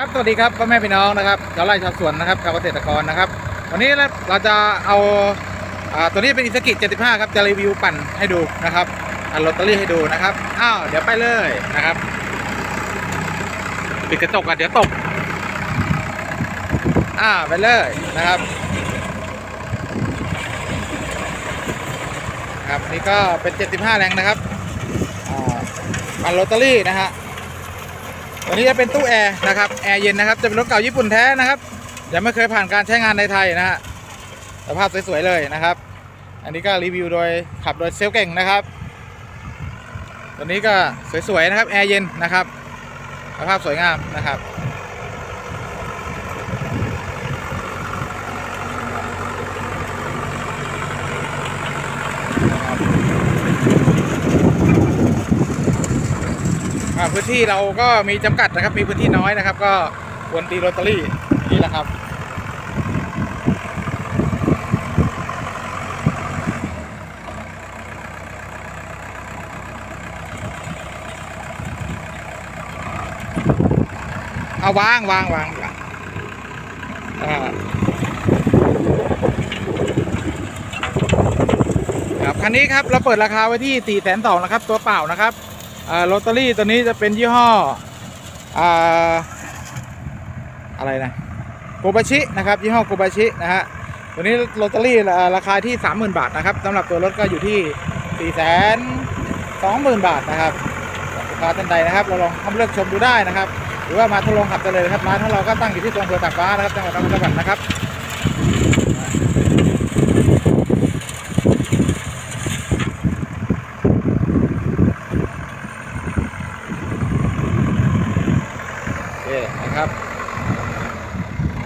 ครับสวัสดีครับพ่อแม่พี่น้องนะครับชาวไร่ชาวสวนนะครับชาวเกษตรกรนะครับ วันนี้เราจะเอาอ่าตัวนี้เป็นอิสกิ75ครับจะรีวิวปั่นให้ดูนะครับอันลอตเตอรี่ให้ดูนะครับอ้าวเดี๋ยวไปเลยนะครับปิดกระจกอะเดี๋ยวตกอ่าไปเลยนะครับครับนี่ก็เป็น 75 แรงนะครับอ่าอันลอตเตอรี่นะฮะ ตัวนี้จะเป็นตู้แอร์นะครับแอร์เย็นนะครับจะเป็นรถเก่าญี่ปุ่นแท้นะครับยังไม่เคยผ่านการใช้งานในไทยนะฮะสภาพสวยๆเลยนะครับ อันนี้ก็รีวิวโดยขับโดยเซลเก่งนะครับ ตัวนี้ก็สวยๆนะครับแอร์เย็นนะครับสภาพสวยงามนะครับ พื้นที่เราก็มีจำกัดนะครับ มีพื้นที่น้อยนะครับ ก็ควรตีโรตารี่นี่แหละครับเอาวางวางวางอ่าครับคันนี้ครับเราเปิดราคาไว้ที่4ี่แสนสองนะครับ ตัวเปล่านะครับ ลอตเตอรี่ตัวนี้จะเป็นยี่ห้ออ่าอะไรนะโกบาชินะครับยี่ห้อโกบาชินะฮะตัวนี้ลอตเตอรี่ราคาที่ 30,000 บาทนะครับสำหรับตัวรถก็อยู่ที่ 4 2 0 0 0 0 บาทนะครับลูกค้าท่านใดนะครับ เราลองเข้าเลือกชมดูได้นะครับ หรือว่ามาทดลองขับกันเลยนะครับร้านของเราก็ตั้งอยู่ที่ตัวอำเภอตากฟ้านะครับจังหวัดนครสวรรค์นะครับโอเค นะครับ